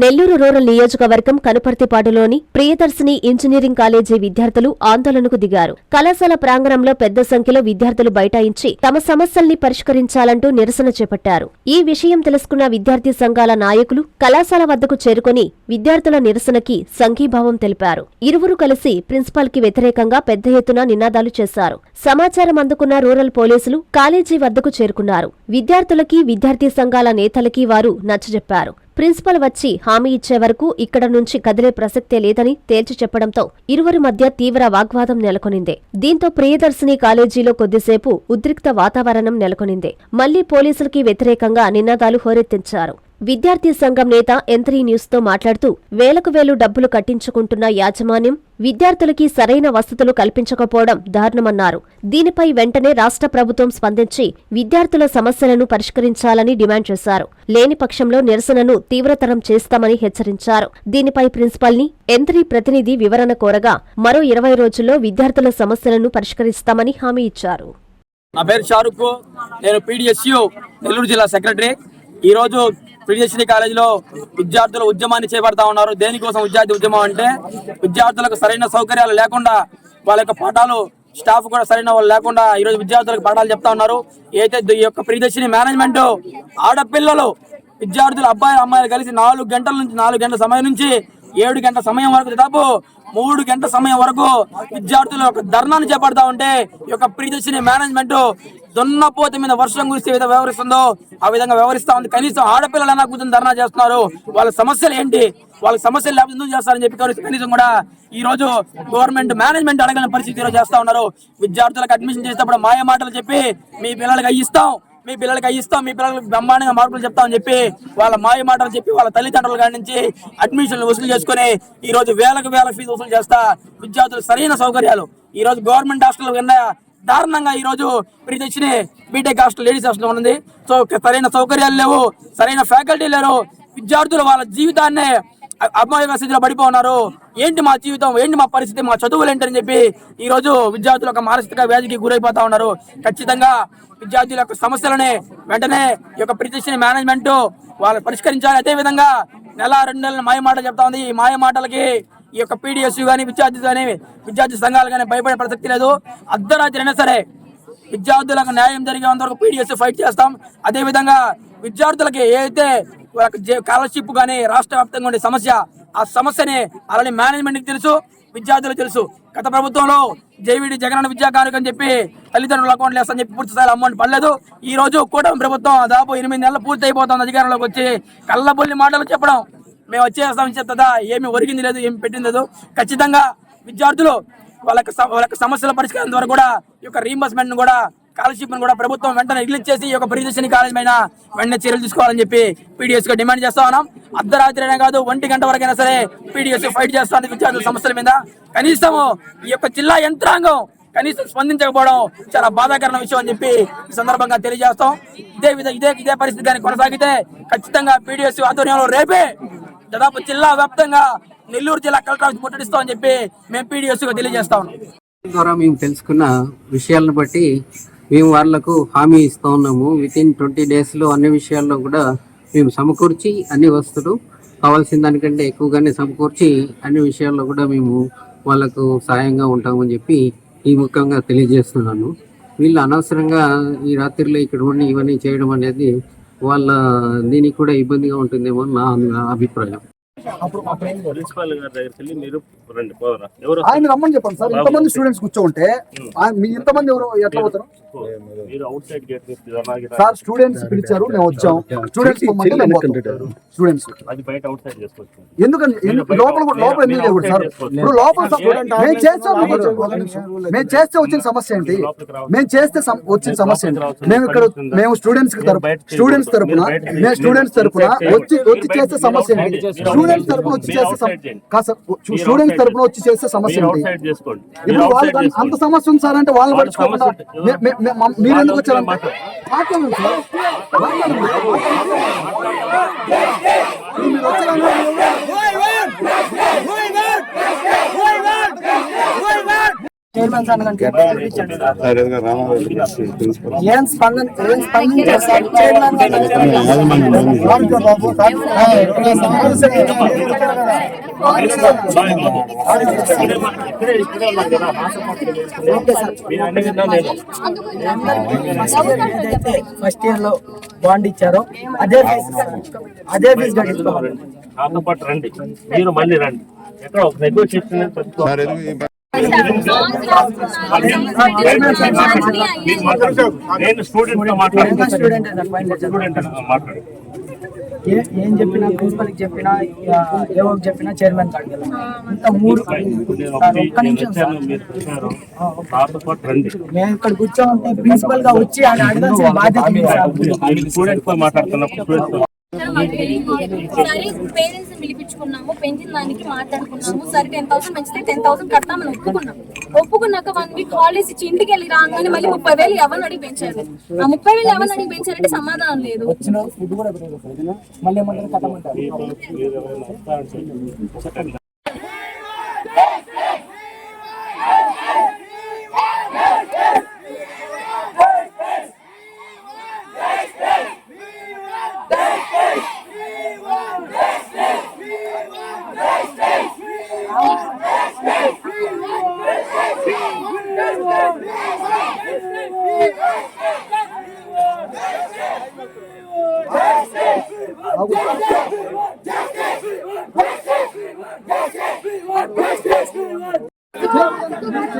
Nellore rural నియోజకవర్గం కనుపర్తిపాడులోని Priyadarshini engineering college విద్యార్థులు ఆందోళనకు దిగారు. కళాశాల ప్రాంగణంలో పెద్ద సంఖ్యలో విద్యార్థులు బైఠాయించి తమ సమస్యల్ని పరిష్కరించాలంటూ నిరసన చేపట్టారు. ఈ విషయం తెలుసుకున్న విద్యార్థి సంఘాల నాయకులు కళాశాల వద్దకు చేరుకుని విద్యార్థుల నిరసనకి సంఘీభావం తెలిపారు. ఇరువురు కలిసి ప్రిన్సిపాల్కి వ్యతిరేకంగా పెద్ద ఎత్తున నినాదాలు చేశారు. సమాచారం అందుకున్న రూరల్ పోలీసులు కాలేజీ వద్దకు చేరుకున్నారు. విద్యార్థులకి విద్యార్థి సంఘాల నేతలకి వారు నచ్చజెప్పారు. ప్రిన్సిపల్ వచ్చి హామీ ఇచ్చే వరకు ఇక్కడ నుంచి కదిలే ప్రసక్తే లేదని తేల్చి చెప్పడంతో ఇరువురి మధ్య తీవ్ర వాగ్వాదం నెలకొనింది. దీంతో ప్రియదర్శిని కాలేజీలో కొద్దిసేపు ఉద్రిక్త వాతావరణం నెలకొనింది. మళ్ళీ పోలీసులకి వ్యతిరేకంగా నినాదాలు హోరెత్తించారు. విద్యార్థి సంఘం నేత ఎంత్రీ న్యూస్తో మాట్లాడుతూ వేలకు వేలు డబ్బులు కట్టించుకుంటున్న యాజమాన్యం విద్యార్థులకి సరైన వసతులు కల్పించకపోవడం దారుణమన్నారు. దీనిపై వెంటనే రాష్ట్ర ప్రభుత్వం స్పందించి విద్యార్థుల సమస్యలను పరిష్కరించాలని డిమాండ్ చేశారు. లేని పక్షంలో నిరసనను తీవ్రతరం చేస్తామని హెచ్చరించారు. దీనిపై ప్రిన్సిపల్ని ఎంత్రీ ప్రతినిధి వివరణ కోరగా మరో ఇరవై రోజుల్లో విద్యార్థుల సమస్యలను పరిష్కరిస్తామని హామీ ఇచ్చారు. నా పేరు షారుఖ్ నేను పీడిఎస్యు నెల్లూరు జిల్లా సెక్రటరీ. ఈరోజు రోజు కాలేజీలో విద్యార్థుల ఉద్యమాన్ని చేపడతా ఉన్నారు. దేనికోసం విద్యార్థి ఉద్యమం అంటే విద్యార్థులకు సరైన సౌకర్యాలు లేకుండా వాళ్ళ యొక్క పాఠాలు స్టాఫ్ కూడా సరైన వాళ్ళు లేకుండా ఈ రోజు విద్యార్థులకు పాఠాలు చెప్తా ఉన్నారు. ఏదైతే ఈ యొక్క ప్రియదర్శిని మేనేజ్మెంట్ ఆడపిల్లలు విద్యార్థులు అబ్బాయిలు అమ్మాయిలు కలిసి నాలుగు గంటల నుంచి నాలుగు గంటల సమయం నుంచి ఏడు గంటల సమయం వరకు దాదాపు మూడు గంటల సమయం వరకు విద్యార్థులు ఒక ధర్నాను చేపడతా ఉంటే ఈ యొక్క ప్రియదర్శిని మేనేజ్మెంట్ దున్నపోత మీద వర్షం కురిస్తే విధంగా వ్యవహరిస్తుందో ఆ విధంగా వ్యవహరిస్తా ఉంది. కనీసం ఆడపిల్లలైనా కూర్చొని ధర్నా చేస్తున్నారు. వాళ్ళ సమస్యలు ఏంటి? వాళ్ళ సమస్యలు లేకపోతే ఎందుకు చేస్తారని చెప్పి కనీసం- కూడా ఈ రోజు గవర్నమెంట్ మేనేజ్మెంట్ అడగని పరిస్థితి ఈరోజు చేస్తా ఉన్నారు. విద్యార్థులకు అడ్మిషన్ చేసేటప్పుడు మాయ మాటలు చెప్పి మీ పిల్లలకి ఇస్తాం. మీ పిల్లలకి అవి ఇస్తాం మీ పిల్లలకి బ్రహ్మాండంగా మార్కులు చెప్తామని చెప్పి వాళ్ళ మాయ మాటలు చెప్పి వాళ్ళ తల్లిదండ్రుల కాడి నుంచి అడ్మిషన్లు వసూలు చేసుకుని ఈరోజు వేలకు వేల ఫీజు వసూలు చేస్తా విద్యార్థులు సరైన సౌకర్యాలు. ఈరోజు గవర్నమెంట్ హాస్టల్ కింద దారుణంగా ఈరోజు రోజు తెచ్చిన బీటెక్ హాస్టల్ లేడీస్ హాస్టల్ ఉంది సో సరైన సౌకర్యాలు లేవు సరైన ఫ్యాకల్టీ లేరు. విద్యార్థులు వాళ్ళ జీవితాన్ని అమ్మాయిగా స్థితిలో పడిపో ఉన్నారు ఏంటి మా జీవితం? ఏంటి మా పరిస్థితి? మా చదువులు ఏంటని చెప్పి ఈ రోజు విద్యార్థులు ఒక మానసిక వ్యాధికి గురైపోతా ఉన్నారు. ఖచ్చితంగా విద్యార్థుల యొక్క సమస్యలని వెంటనే ఈ యొక్క ప్రతిష్ట మేనేజ్మెంట్ వాళ్ళు పరిష్కరించాలి. అదే విధంగా నెల రెండు నెలల మాయ మాట చెప్తా ఉంది. ఈ మాయ మాటలకి ఈ యొక్క పీడిఎస్ కానీ విద్యార్థి కానీ విద్యార్థి సంఘాలు కానీ భయపడే ప్రసక్తి లేదు. అర్ధరాత్రి అయినా సరే విద్యార్థులకు న్యాయం జరిగేంత వరకు పీడిఎస్ ఫైట్ చేస్తాం. అదే విధంగా విద్యార్థులకి ఏదైతే స్కాలర్షిప్ కానీ రాష్ట్ర వ్యాప్తంగా ఉండే సమస్య ఆ సమస్యని అలానే మేనేజ్మెంట్కి తెలుసు విద్యార్థులకు తెలుసు. గత ప్రభుత్వంలో జేవిడి జగనన్న విద్యా కానుక అని చెప్పి తల్లిదండ్రుల అకౌంట్లు వేస్తామని చెప్పి పూర్తి స్థాయిలో అమౌంట్ పడలేదు. ఈ రోజు కూటమి ప్రభుత్వం దాదాపు ఎనిమిది నెలలు పూర్తి అయిపోతుంది అధికారంలోకి వచ్చి కళ్ళబొల్లి మాటలు చెప్పడం. మేము వచ్చేస్తాం చెప్తుందా? ఏమి ఒరిగింది లేదు ఏమి పెట్టింది లేదు. ఖచ్చితంగా విద్యార్థులు వాళ్ళకి వాళ్ళకి సమస్యల పరిష్కారం ద్వారా కూడా ఈ యొక్క రీంబర్స్మెంట్ కూడా స్కాలర్షిప్ కూడా ప్రభుత్వం వెంటనే రిలీజ్ చేసి ఈ యొక్క ప్రియదర్శిని కాలేజ్ పైన వెంటనే చర్యలు తీసుకోవాలని చెప్పి పీడిఎస్గా డిమాండ్ చేస్తా ఉన్నాం. అర్ధరాత్రి అయినా కాదు ఒంటి గంట వరకైనా సరే పీడిఎస్ ఫైట్ చేస్తాను విద్యార్థుల సమస్యల మీద. కనీసం ఈ యొక్క జిల్లా యంత్రాంగం కనీసం స్పందించకపోవడం చాలా బాధాకరమైన విషయం అని చెప్పి ఈ సందర్భంగా తెలియజేస్తాం. ఇదే విధ ఇదే ఇదే పరిస్థితి కానీ కొనసాగితే ఖచ్చితంగా పీడిఎస్ ఆధ్వర్యంలో రేపే దాదాపు జిల్లా వ్యాప్తంగా నెల్లూరు జిల్లా కలెక్టర్ ఆఫీస్ ముట్టడిస్తామని చెప్పి మేము పీడిఎస్గా తెలియజేస్తా ఉన్నాం. ద్వారా మేము తెలుసుకున్న విషయాలను బట్టి మేము వాళ్ళకు హామీ ఇస్తూ ఉన్నాము. విత్ ఇన్ ట్వంటీ డేస్లో అన్ని విషయాల్లో కూడా మేము సమకూర్చి అన్ని వస్తువులు కావాల్సిన దానికంటే ఎక్కువగానే సమకూర్చి అన్ని విషయాల్లో కూడా మేము వాళ్ళకు సాయంగా ఉంటామని చెప్పి ఈ ముఖ్యంగా తెలియజేస్తున్నాను. వీళ్ళు అనవసరంగా ఈ రాత్రిలో ఇక్కడ ఉండి ఇవన్నీ చేయడం అనేది వాళ్ళ దీనికి కూడా ఇబ్బందిగా ఉంటుందేమో అని నా అభిప్రాయం. అభిప్రాయం ప్రిన్సిపాల్ గారి దగ్గరికి వెళ్ళి మీరు రండి పోదరా. ఎవరు ఆయన రమ్మని చెప్పండి సార్. ఇంతమంది స్టూడెంట్స్ కూర్చోంటే ఆయన- మీ ఇంతమంది ఎవరు ఎట్లా పోతారు? మీరు outside gate. Sir students పిలిచారు మేము వచ్చాం. స్టూడెంట్స్. స్టూడెంట్స్ అది. బయట అవుట్ సైడ్ చేసుకోవచ్చు ఎందుకని ఎందుకు? లోపల లోపల ఎందుకు చేయకూడదు సార్? ఇప్పుడు లోపల మేము చేస్తే. మేము చేస్తే వచ్చిన సమస్య ఏంటి? మేము చేస్తే వచ్చిన సమస్య ఏంటి? మేము ఇక్కడ మేము స్టూడెంట్స్ తరపు స్టూడెంట్స్ తరపున మేము స్టూడెంట్స్ తరపున వచ్చి వచ్చి చేస్తే సమస్య ఏంటి? స్టూడెంట్స్ తరపున వచ్చి సార్ స్టూడెంట్స్ తరపున వచ్చి చేస్తే సమస్య ఇప్పుడు సైడ్ అంత- సమస్య ఉంది సార్ అంటే వాళ్ళని మే- మమ్- మీరు ఎందుకు వచ్చారంటే మాట్లాడు. మాట్లాడండి సార్. మాట్లాడండి. మీరు వచ్చారన్నారు చైర్మన్ సార్ కంటే పిలిపించండి సార్. ఏం స్పందన ఏం స్పందించారు సార్. చైర్మన్ ఫస్ట్ ఇయర్లో బాండ్ ఇచ్చారో. అదే అదే ఫీజు కట్టించుకోవాలి. రండి. మీరు మళ్ళీ రండి. ఎక్కడ ఒక నెగోషియేషన్ నేను స్టూడెంట్ స్టూడెంట్ మాట్లాడు ఏం చెప్పినా ప్రిన్సిపల్కి చెప్పినా ఏవో చెప్పినా చైర్మన్ కాడికి ఇంత మూడు ఒక్క నిమిషం మేము ఇక్కడ కూర్చోమంటే ప్రిన్సిపల్గా వచ్చి ఆయన అడగాల్సిన బాధ్యత స్టూడెంట్తో మాట్లాడుతున్నప్పుడు సరే పేరెంట్స్ పిలిపించుకున్నాము పెంచిన దానికి మాట్లాడుకున్నాము. సరే టెన్ థౌసండ్ పెంచితే టెన్ థౌసండ్ కడతామని ఒప్పుకున్నాం. ఒప్పుకున్నాక వన్ వీక్ హాలిడేస్ ఇచ్చి ఇంటికి వెళ్ళి రాగానే మళ్ళీ ముప్పై వేలు ఎవరిని అడిగి పెంచారు? ఆ ముప్పై వేలు ఎవరిని అడిగి పెంచారంటే సమాధానం లేదు. వచ్చిన ఫుడ్ కూడా పెరగదు మళ్ళీ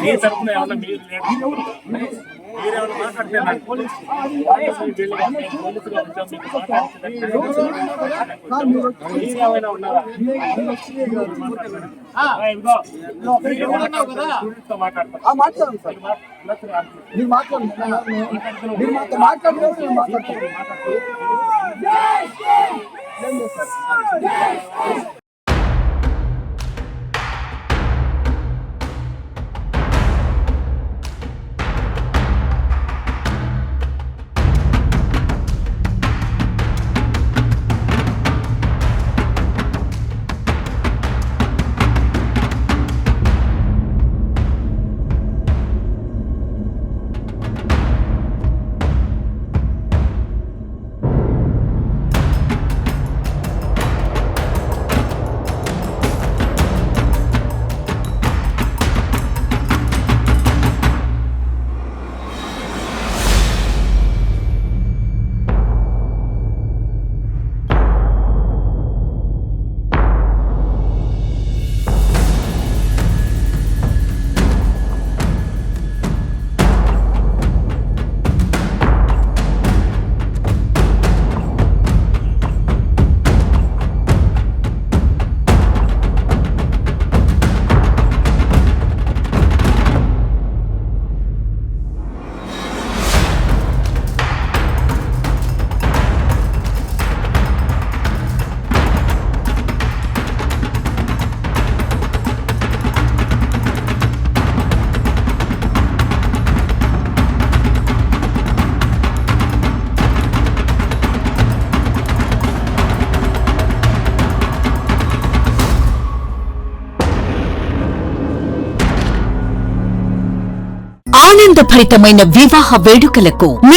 మీ తరపున ఏమన్నా మీరు లేకపోతే మీరేమైనా మాట్లాడితే నాకు పోలీసు పోలీసులు వెళ్ళి పోలీసులు వచ్చాం మీకు మాట్లాడుతున్నారు. మీరేమైనా ఉన్నారా ఆ, ఆనందభరితమైన వివాహ వేడుకలకు మీ